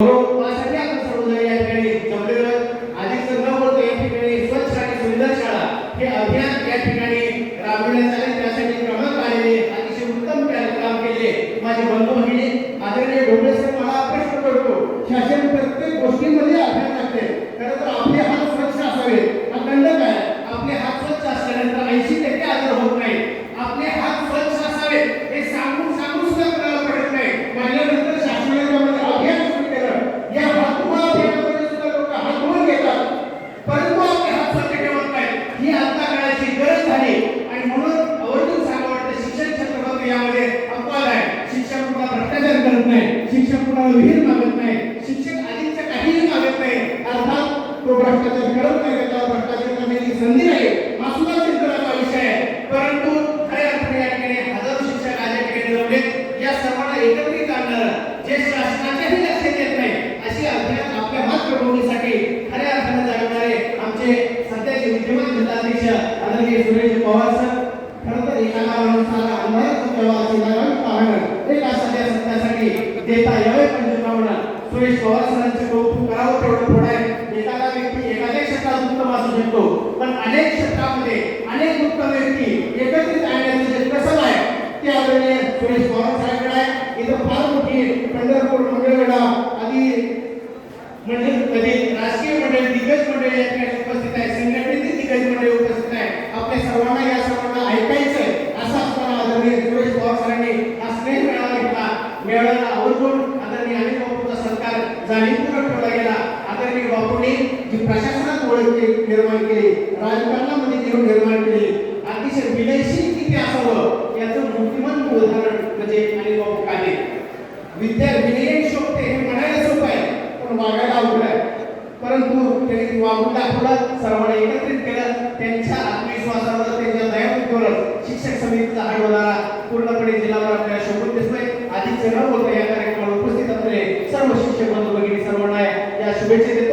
Nós यामध्ये अपवाद आहे. शिक्षक कुणाला भ्रष्टाचार करत नाही. शिक्षक कुणाला विहीर मागत नाही. शिक्षक आधीचं काहीही मागत नाही. अर्थात तो भ्रष्टाचार करत नाही त्याला भ्रष्टाचार करण्याची संधी नाही. हा सुद्धा चिंतनाचा विषय आहे. परंतु खऱ्या अर्थाने या ठिकाणी हजारो शिक्षक आज या ठिकाणी जमलेत या सर्वांना एकत्रित आणणार जे शासनाच्याही लक्षात येत नाही अशी अभियान आपल्या हात प्रबोधीसाठी खऱ्या अर्थाने जाणणारे आमचे सध्याचे विद्यमान जिल्हाध्यक्ष आदरणीय सुरेश पवार सर. खरं तर एका नावानुसार आमदार पाहणं एक सत्यासाठी देता यावे म्हणजे पंचनामना सुरेश पवार सरांचे कौतुक करावं तेवढं थोडं आहे. एखादा व्यक्ती एखाद्या क्षेत्रात उत्तम असू शकतो पण अनेक क्षेत्रामध्ये अनेक उत्तम व्यक्ती एकत्रित आणण्याचं जे कसं आहे ते आदरणीय सुरेश पवार साहेबांकडे आहे. इथं फार मोठी पंढरपूर मंगळवेढा आदी म्हणजे कधी राजकीय मंडळी दिग्गज मंडळी या ठिकाणी उपस्थित आहे. संघटनेचे दिग्गज मंडळी उपस्थित आहे. आपल्या सर्वांना जाणीवपूर्वक ठेवला गेला. आदरणीय बापूंनी जी प्रशासनात ओळख के- निर्माण केली राजकारणामध्ये जीवन निर्माण केली अतिशय विनयशील किती असावं याचं मूर्तिमंत उदाहरण म्हणजे आणि बापू काले विद्या विनयन शोभते हे म्हणायला सोपं आहे पण वागायला अवघड आहे. परंतु त्यांनी वागून दाखवलं सर्वांना एकत्रित केलं त्यांच्या आत्मविश्वासावर त्यांच्या दयाबुद्धीवर शिक्षक समितीचा हाडवणारा पूर्णपणे जिल्हावर आपल्याला शोभून दिसतोय आधीच न बोलता या പേടിച്ചിട്ടില്ല